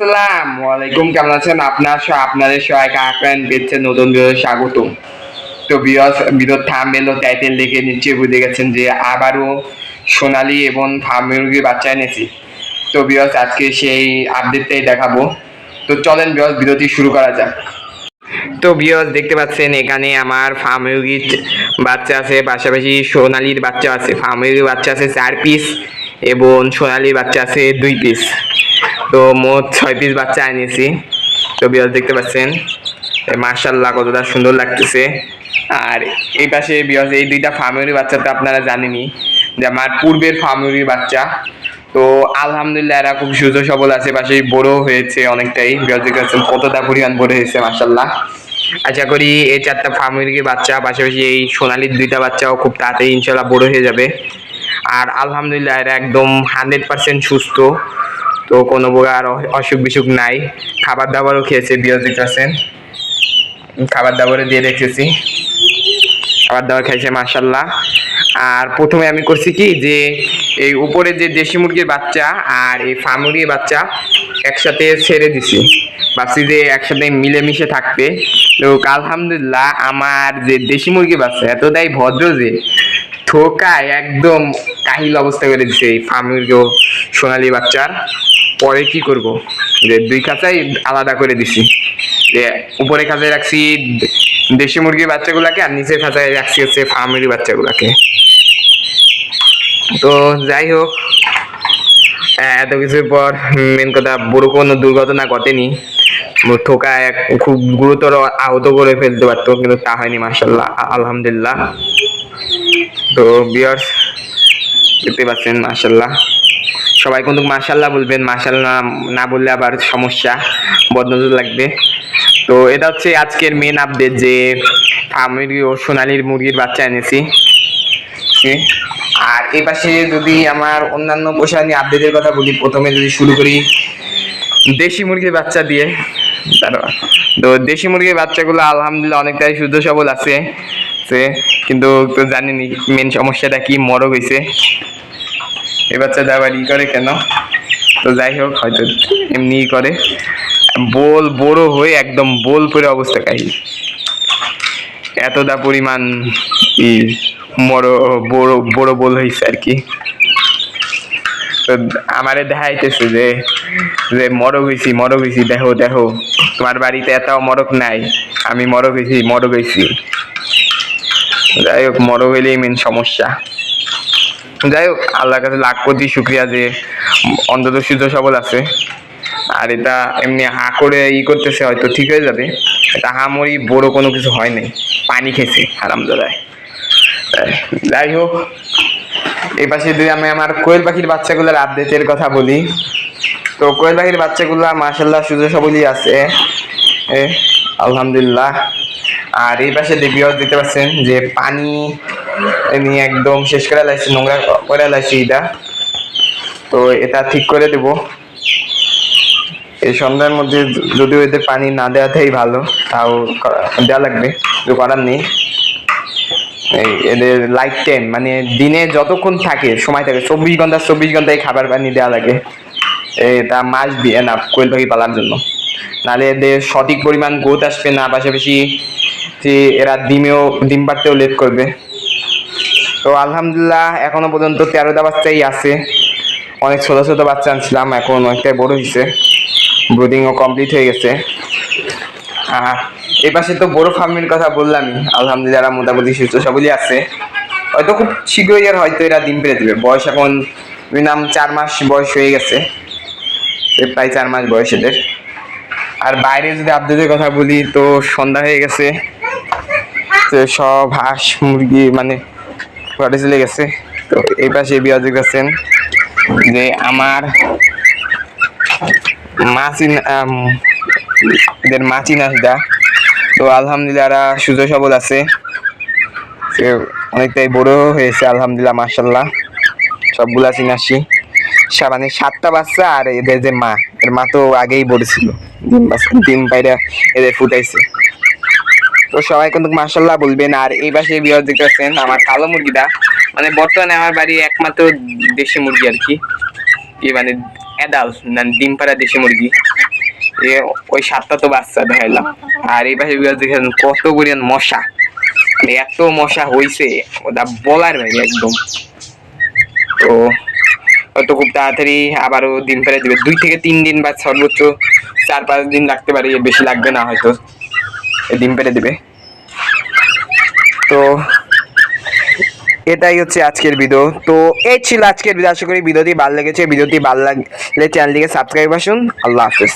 আসসালামু আলাইকুম কেমন আছেন? আপনার সহ আপনাদের সহায়িকা আক্রান্ত পেয়েছে নতুন ভিডিও স্বাগত। তো বিয়স ভিডিও থামবেল ও টাইটেল দেখে নিশ্চয়ই বুঝে গেছেন যে আবারও সোনালি এবং ফার্মের বাচ্চা এনেছি। তো বিয়স আজকে সেই আপডেটটাই দেখাবো। তো চলেন বিয়স ভিডিওটি শুরু করা যাক। তো বিয়স দেখতে পাচ্ছেন এখানে আমার ফার্মের বাচ্চা আছে, পাশাপাশি সোনালির বাচ্চা আছে। ফার্মের বাচ্চা আছে চার পিস এবং সোনালির বাচ্চা আছে দুই পিস তো মোট ছয় পিস বাচ্চা এনেছি। তো বিয়াস দেখতে পাচ্ছেন মার্শাল্লাহ কতটা সুন্দর লাগতেছে। আর এই পাশে বিয়াস এই দুইটা ফার্মেরি বাচ্চা তো আপনারা জানেনই যে আমার পূর্বের ফার্মেরি বাচ্চা। তো আলহামদুলিল্লাহ এরা খুব সুস্থ সবল আছে, পাশে বড় হয়েছে অনেকটাই। বিয়াস দেখতে পাচ্ছেন, কতটা পরিমাণ বড় হয়েছে মার্শাল্লাহ আশা করি এই চারটা ফার্মেরির বাচ্চা, পাশাপাশি এই সোনালির দুইটা বাচ্চাও খুব তাড়াতাড়ি ইনশাল্লাহ বড় হয়ে যাবে। আর আলহামদুলিল্লাহ এরা একদম হান্ড্রেড পার্সেন্ট সুস্থ। তো কোনো প্রকার অসুখ বিসুখ নাই। খাবার দাবারও খেয়েছে বিয়ার দিতেছেন। খাবার দাবারও দিয়ে রেখেছি। খাবার দাবার খাইছে মার্শাল্লাহ আর প্রথমে আমি করছি কি যে, এই উপরে যে দেশি মুরগির বাচ্চা আর এই মুরগির বাচ্চা একসাথে ছেড়ে দিছি। ভাবছি যে একসাথে মিলেমিশে থাকবে তো আলহামদুলিল্লাহ আমার যে দেশি মুরগি বাচ্চা এতটাই ভদ্র যে ঠোকায় একদম কাহিল অবস্থা করে দিছে এই ফার্ম মুরগি সোনালি বাচ্চার। পরে কি করব? যে দুই খাঁচাই আলাদা করে দিছি। যে উপরে খাঁচায় রাখছি দেশি মুরগির বাচ্চাগুলাকে আর নিচের খাঁচায় রাখছি হচ্ছে ফার্মের বাচ্চাগুলাকে। তো যাই হোক এত কিছুর পর মেন কথা, বড় কোনো দুর্ঘটনা ঘটেনি। ঠোকা এক খুব গুরুতর আহত করে ফেলতে পারতো, কিন্তু তা হয়নি মার্শাল্লাহ আলহামদুলিল্লাহ। তো বিয়ার্স দেখতে পাচ্ছেন মার্শাল্লাহ সবাই কিন্তু মার্শাল্লাহ বলবেন মার্শাল্লাহ না বললে আবার সমস্যা, বদনজর লাগবে তো এটা হচ্ছে আজকের মেন আপডেট যে ফার্মের ও সোনালির মুরগির বাচ্চা এনেছি। আর এই পাশে যদি আমার অন্যান্য পোষা নিয়ে আপডেটের কথা বলি, প্রথমে যদি শুরু করি, দেশি মুরগির বাচ্চা দিয়ে। তো দেশি মুরগির বাচ্চাগুলো আলহামদুলিল্লাহ অনেকটাই শুদ্ধ সবল আছে আছে। কিন্তু তো জানেনি মেন সমস্যাটা কি, মরক হয়েছে এই বাচ্চাটা আবার ই করে কেন? তো যাই হোক, হয়তো এমনি করে। বোল বড় হয়ে একদম বোল পরে অবস্থা, কাহি। এতটা পরিমাণ ই বড় বড় বড় বোল হয়েছে আর কি। তো আমারে দেখাইতেছে যে যে মরক হয়েছি মরক হয়েছি দেখো দেখো। তোমার বাড়িতে এত মরক নাই। আমি মরক হয়েছি মরক হয়েছি যাই হোক, মরক হইলেই মেন সমস্যা। যাই হোক, আল্লাহর কাছে লাখ কোটি শুক্রিয়া যে অন্তত শুদ্ধ সবল আছে। আর এটা এমনি হা করে ই করতেছে হয়তো ঠিক হয়ে যাবে। এটা হামরি বড় কোনো কিছু হয় নাই। পানি খেয়েছে আরামদাদায় যাই হোক, এই পাশে যদি আমি আমার কোয়েল পাখির বাচ্চাগুলোর আপডেটের কথা বলি, তো কোয়েল পাখির বাচ্চাগুলো মাসাল্লাহ সুযোগ সবলই আছে। আলহামদুলিল্লাহ। আর এই পাশে দেবিও দিতে পারছেন যে পানি নিয়ে একদম শেষ করে লাইছি, নোংরা করে লাইছি এটা তো এটা ঠিক করে দেব। এই সন্ধ্যার মধ্যে যদিও এদের পানি না দেওয়াতেই ভালো, তাও দেওয়া লাগবে করার নেই। এই এদের লাইফ টাইম মানে দিনে যতক্ষণ থাকে, সময় থাকে, চব্বিশ ঘণ্টা, চব্বিশ ঘন্টায় খাবার পানি দেওয়া লাগে। এটা মাস দিয়ে না কোয়েল পাখি পালার জন্য। নাহলে এদের সঠিক পরিমাণ গ্রোথ আসবে না, পাশাপাশি যে এরা ডিমেও, ডিম পাড়তেও লেট করবে। তো আলহামদুলিল্লাহ, এখনও পর্যন্ত তেরোটা বাচ্চাই আছে। অনেক ছোট ছোট বাচ্চা আনছিলাম, এখন অনেকটাই বড় হয়েছে ব্রুডিংও কমপ্লিট হয়ে গেছে। এই পাশে তো বড় ফার্মের কথা বললামই। আলহামদুলিল্লাহ মোটামুটি সুস্থ সবলই আছে। হয়তো খুব শীঘ্রই আর হয়তো এরা ডিম পেরে দেবে। বয়স এখন মিনিমাম চার মাস বয়স হয়ে গেছে। প্রায় চার মাস বয়স এদের। আর বাইরে যদি আপডেটের কথা বলি, তো সন্ধ্যা হয়ে গেছে। তো সব হাঁস, মুরগি মানে ঘরে চলে গেছে। তো এই পাশে বিয়াজ গেছেন যে আমার আম, এদের মাছিন আসদা তো আলহামদুলিল্লাহ সুযোগ সবল আছে। অনেকটাই বড় হয়েছে আলহামদুলিল্লাহ মার্শাল্লাহ সবগুলা চিনাসি মানে সাতটা বাচ্চা আর এদের যে মা এর মা তো আগেই বড় ছিল। ডিম বাচ্চা ডিম পাইরা এদের ফুটাইছে। তো সবাই কিন্তু মার্শাল্লাহ বলবেন। আর এই পাশে বিয়ার দেখতে পাচ্ছেন আমার কালো মুরগিটা। মানে বর্তমানে আমার বাড়ি একমাত্র দেশি মুরগি আর কি। মানে অ্যাডাল্ট ডিম পাড়া দেশি মুরগি। এ, ওই সাতটা তো বাচ্চা দেখাইলাম আর এই পাশে বিয়ার দেখেন কত পরিমাণ মশা। মানে এত মশা হইছে, ওটা বলার বাইরে একদম। তো হয়তো খুব তাড়াতাড়ি আবারও ডিম পেড়ে দিবে। দুই থেকে তিন দিন বা সর্বোচ্চ চার পাঁচ দিন লাগতে পারে বেশি লাগবে না হয়তো। ডিম পেড়ে দেবে। তো এটাই হচ্ছে আজকের ভিডিও তো এই ছিল আজকের ভিডিও আশা করি ভিডিওটি ভালো লেগেছে। ভিডিওটি ভালো লাগলে চ্যানেলটিকে সাবস্ক্রাইব আসুন আল্লাহ হাফেজ।